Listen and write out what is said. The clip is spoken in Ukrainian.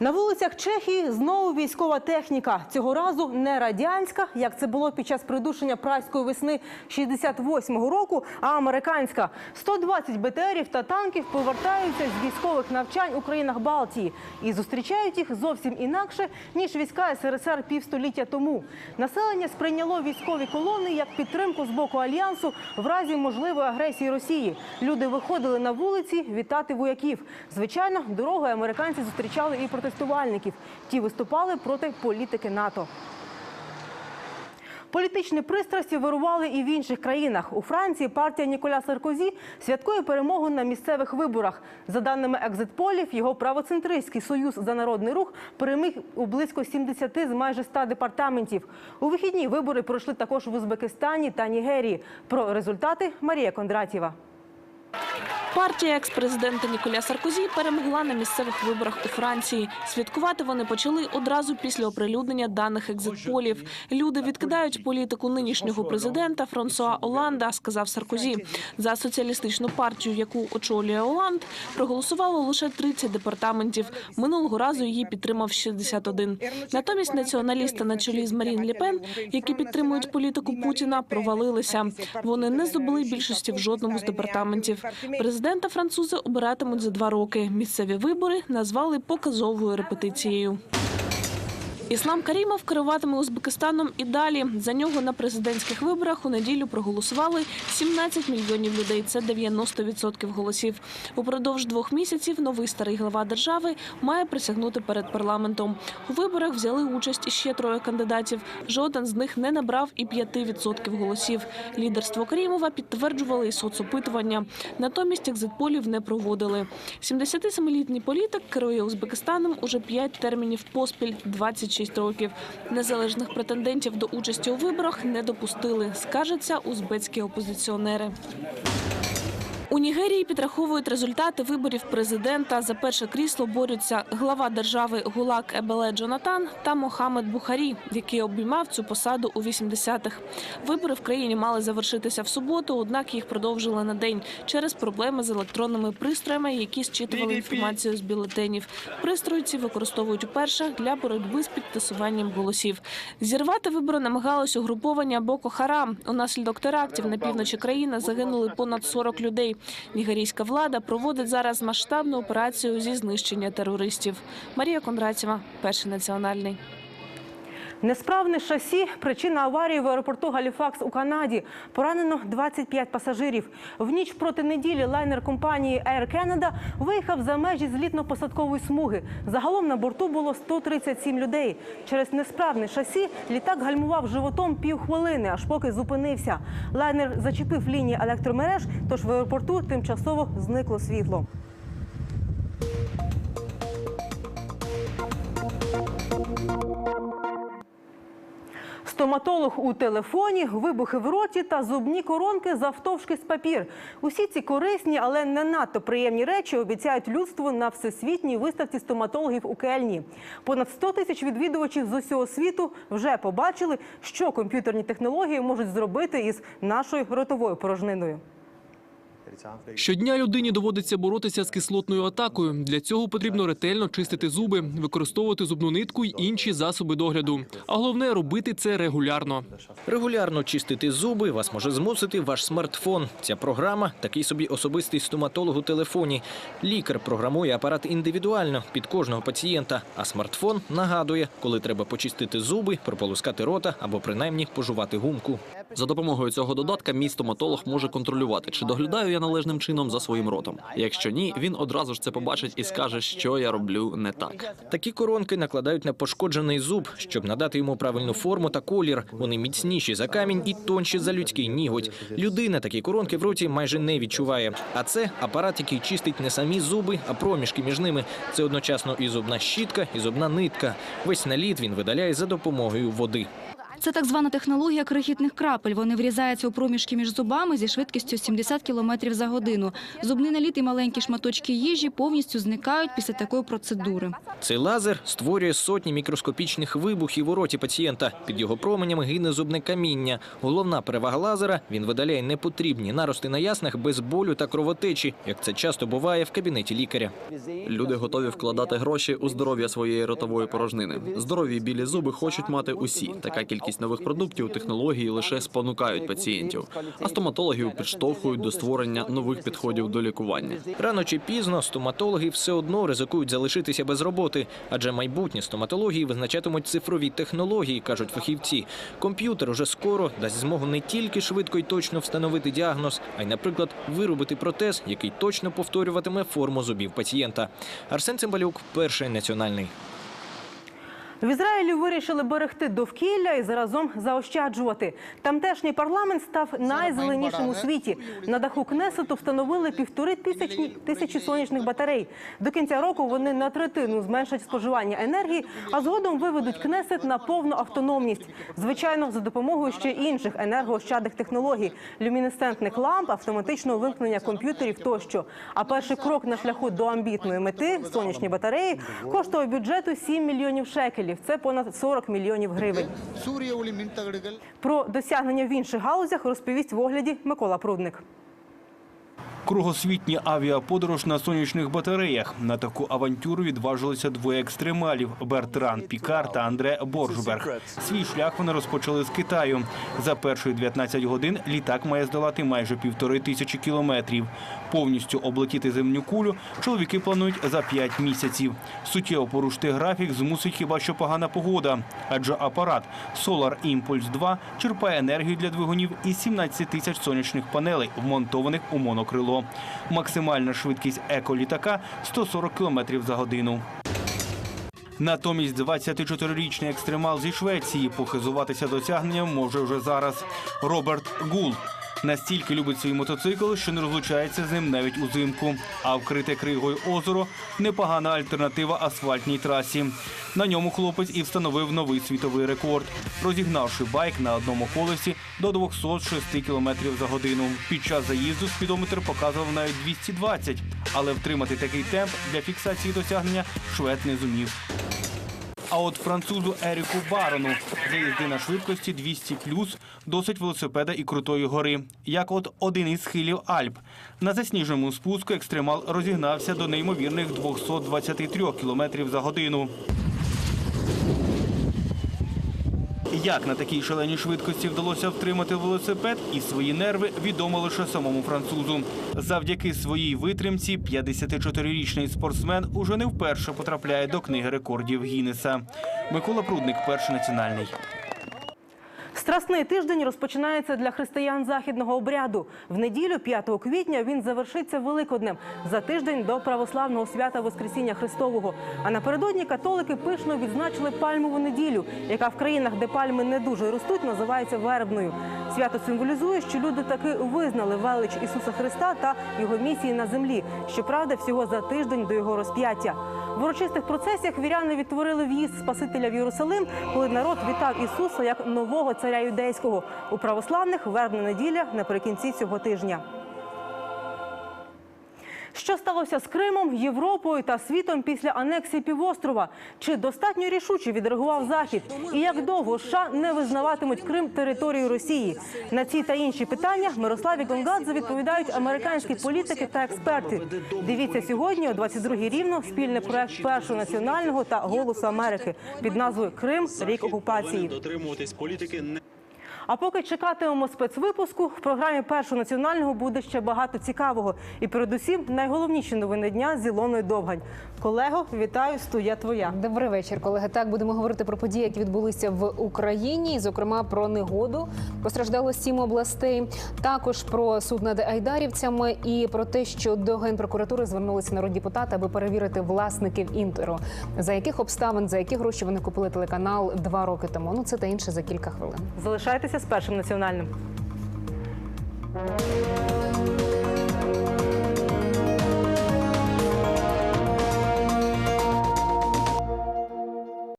На вулицях Чехії знову військова техніка. Цього разу не радянська, як це було під час придушення прайської весни 68-го року, а американська. 120 БТРів та танків повертаються з військових навчань у країнах Балтії і зустрічають їх зовсім інакше, ніж війська СРСР півстоліття тому. Населення сприйняло військові колони як підтримку з боку альянсу в разі можливої агресії Росії. Люди виходили на вулиці вітати вояків. Звичайно, дорогою американці зустрічали і протестувальників. Ті виступали проти політики НАТО. Політичні пристрасті вирували і в інших країнах. У Франції партія Ніколя Саркозі святкує перемогу на місцевих виборах. За даними екзитполів, його правоцентристський союз за народний рух переміг у близько 70 з майже 100 департаментів. У вихідні вибори пройшли також в Узбекистані та Нігерії. Про результати Марія Кондратєва. Партія екс-президента Ніколя Саркозі перемогла на місцевих виборах у Франції. Святкувати вони почали одразу після оприлюднення даних екзитполів. Люди відкидають політику нинішнього президента Франсуа Оланда, сказав Саркозі. За соціалістичну партію, яку очолює Оланд, проголосувало лише 30 департаментів. Минулого разу її підтримав 61. Натомість націоналісти на чолі з Марін Ліпен, які підтримують політику Путіна, провалилися. Вони не здобули більшості в жодному з департаментів. Президента французи обиратимуть за два роки. Місцеві вибори назвали показовою репетицією. Іслам Карімов керуватиме Узбекистаном і далі. За нього на президентських виборах у неділю проголосували 17 мільйонів людей. Це 90% голосів. Упродовж двох місяців новий старий глава держави має присягнути перед парламентом. У виборах взяли участь іще троє кандидатів. Жоден з них не набрав і 5% голосів. Лідерство Карімова підтверджували і соцопитування. Натомість екзитполів не проводили. 77-літній політик керує Узбекистаном уже 5 термінів поспіль 26 років. Незалежних претендентів до участі у виборах не допустили, Скажуться узбецькі опозиціонери. У Нігерії підраховують результати виборів президента. За перше крісло борються глава держави Гулак Ебеле Джонатан та Мохамед Бухарі, який обіймав цю посаду у 80-х. Вибори в країні мали завершитися в суботу, однак їх продовжили на день через проблеми з електронними пристроями, які зчитували інформацію з бюлетенів. Пристрої ці використовують уперше для боротьби з підтасуванням голосів. Зірвати вибори намагалось угруповання Боко Харам. Унаслідок терактів на півночі країни загинули понад 40 людей. Нігерійська влада проводить зараз масштабну операцію зі знищення терористів. Марія Кондратєва, перший національний. Несправне шасі – причина аварії в аеропорту Галіфакс у Канаді. Поранено 25 пасажирів. В ніч проти неділі лайнер компанії Air Canada виїхав за межі злітно-посадкової смуги. Загалом на борту було 137 людей. Через несправне шасі літак гальмував животом півхвилини, аж поки зупинився. Лайнер зачепив лінії електромереж, тож в аеропорту тимчасово зникло світло. Стоматолог у телефоні, вибухи в роті та зубні коронки завтовшки з папір. Усі ці корисні, але не надто приємні речі обіцяють людству на всесвітній виставці стоматологів у Кельні. Понад 100 тисяч відвідувачів з усього світу вже побачили, що комп'ютерні технології можуть зробити із нашою ротовою порожниною. Щодня людині доводиться боротися з кислотною атакою. Для цього потрібно ретельно чистити зуби, використовувати зубну нитку й інші засоби догляду. А головне робити це регулярно. Регулярно чистити зуби вас може змусити ваш смартфон. Ця програма такий собі особистий стоматолог у телефоні. Лікар програмує апарат індивідуально під кожного пацієнта, а смартфон нагадує, коли треба почистити зуби, прополоскати рота або принаймні пожувати гумку. За допомогою цього додатка мій стоматолог може контролювати, чи доглядаю я належним чином за своїм ротом. Якщо ні, він одразу ж це побачить і скаже, що я роблю не так. Такі коронки накладають на пошкоджений зуб, щоб надати йому правильну форму та колір. Вони міцніші за камінь і тонші за людський ніготь. Людина такі коронки в роті майже не відчуває. А це апарат, який чистить не самі зуби, а проміжки між ними. Це одночасно і зубна щітка, і зубна нитка. Весь наліт він видаляє за допомогою води. Це так звана технологія крихітних крапель. Вони врізаються у проміжки між зубами зі швидкістю 70 км за годину. Зубний наліт і маленькі шматочки їжі повністю зникають після такої процедури. Цей лазер створює сотні мікроскопічних вибухів у роті пацієнта. Під його променями гине зубне каміння. Головна перевага лазера – він видаляє непотрібні нарости на яснах без болю та кровотечі, як це часто буває в кабінеті лікаря. Люди готові вкладати гроші у здоров'я своєї ротової порожнини. Здорові білі зуби хочуть мати усі. Така кількість нових продуктів, технологій лише спонукають пацієнтів, а стоматологів підштовхують до створення нових підходів до лікування. Рано чи пізно стоматологи все одно ризикують залишитися без роботи, адже майбутнє стоматології визначатимуть цифрові технології, кажуть фахівці. Комп'ютер уже скоро дасть змогу не тільки швидко й точно встановити діагноз, а й, наприклад, виробити протез, який точно повторюватиме форму зубів пацієнта. Арсен Цимбалюк, перший національний. В Ізраїлі вирішили берегти довкілля і заразом заощаджувати. Тамтешній парламент став найзеленішим у світі. На даху Кнесету встановили півтори тисячі, тисячі сонячних батарей. До кінця року вони на третину зменшать споживання енергії, а згодом виведуть Кнесет на повну автономність. Звичайно, за допомогою ще інших енергоощадних технологій – люмінесцентних ламп, автоматичного вимкнення комп'ютерів тощо. А перший крок на шляху до амбітної мети – сонячні батареї – коштував бюджету 7 мільйонів жителів. Це понад 40 мільйонів гривень. Про досягнення в інших галузях розповість в огляді Микола Прудник. Кругосвітня авіаподорож на сонячних батареях. На таку авантюру відважилися двоє екстремалів Бертран Пікар та Андре Боржберг. Свій шлях вони розпочали з Китаю. За перші 19 годин літак має здолати майже півтори тисячі кілометрів. Повністю облетіти земню кулю чоловіки планують за 5 місяців. Суттєво порушити графік змусить хіба що погана погода. Адже апарат Solar Impulse 2 черпає енергію для двигунів із 17 тисяч сонячних панелей, вмонтованих у монокрило. Максимальна швидкість еколітака 140 км за годину. Натомість 24-річний екстремал зі Швеції похизуватися досягненням може вже зараз. Роберт Гул настільки любить свій мотоцикл, що не розлучається з ним навіть узимку. А вкрите кригою озеро непогана альтернатива асфальтній трасі. На ньому хлопець і встановив новий світовий рекорд, розігнавши байк на одному колесі до 206 км за годину. Під час заїзду спідометр показував навіть 220, але втримати такий темп для фіксації досягнення швед не зумів. А от французу Еріку Барону за їзди на швидкості 200 досить велосипеда і крутої гори. Як от один із схилів Альп. На засніженому спуску екстремал розігнався до неймовірних 223 км за годину. Як на такій шаленій швидкості вдалося втримати велосипед і свої нерви відомо лише самому французу. Завдяки своїй витримці 54-річний спортсмен уже не вперше потрапляє до книги рекордів Гіннеса. Микола Прудник, перший національний. Страсний тиждень розпочинається для християн західного обряду. В неділю, 5 квітня, він завершиться Великоднем за тиждень до православного свята Воскресіння Христового. А напередодні католики пишно відзначили пальмову неділю, яка в країнах, де пальми не дуже ростуть, називається вербною. Свято символізує, що люди таки визнали велич Ісуса Христа та його місії на землі. Щоправда, всього за тиждень до його розп'яття. В урочистих процесіях віряни відтворили в'їзд Спасителя в Єрусалим, коли народ вітав Ісуса як нового царя юдейського. У православних вербна неділя наприкінці цього тижня. Що сталося з Кримом, Європою та світом після анексії півострова? Чи достатньо рішуче відреагував Захід? І як довго США не визнаватимуть Крим територією Росії? На ці та інші питання Мирославі Гонгадзе відповідають американські політики та експерти. Дивіться сьогодні о 22-й рівно спільний проект першого національного та голосу Америки під назвою Крим рік окупації. дотримуватись політики не А поки чекатимемо спецвипуску, в програмі першого національного буде ще багато цікавого. І передусім найголовніші новини дня з Ілоною Довгань. Колего, вітаю, студія твоя. Добрий вечір, колеги. Так будемо говорити про події, які відбулися в Україні, зокрема про негоду. Постраждало сім областей. Також про суд над айдарівцями і про те, що до генпрокуратури звернулися народні депутати, аби перевірити власників інтеру. За яких обставин, за які гроші вони купили телеканал два роки тому. Ну це та інше за кілька хвилин. Залишайтеся з першим національним.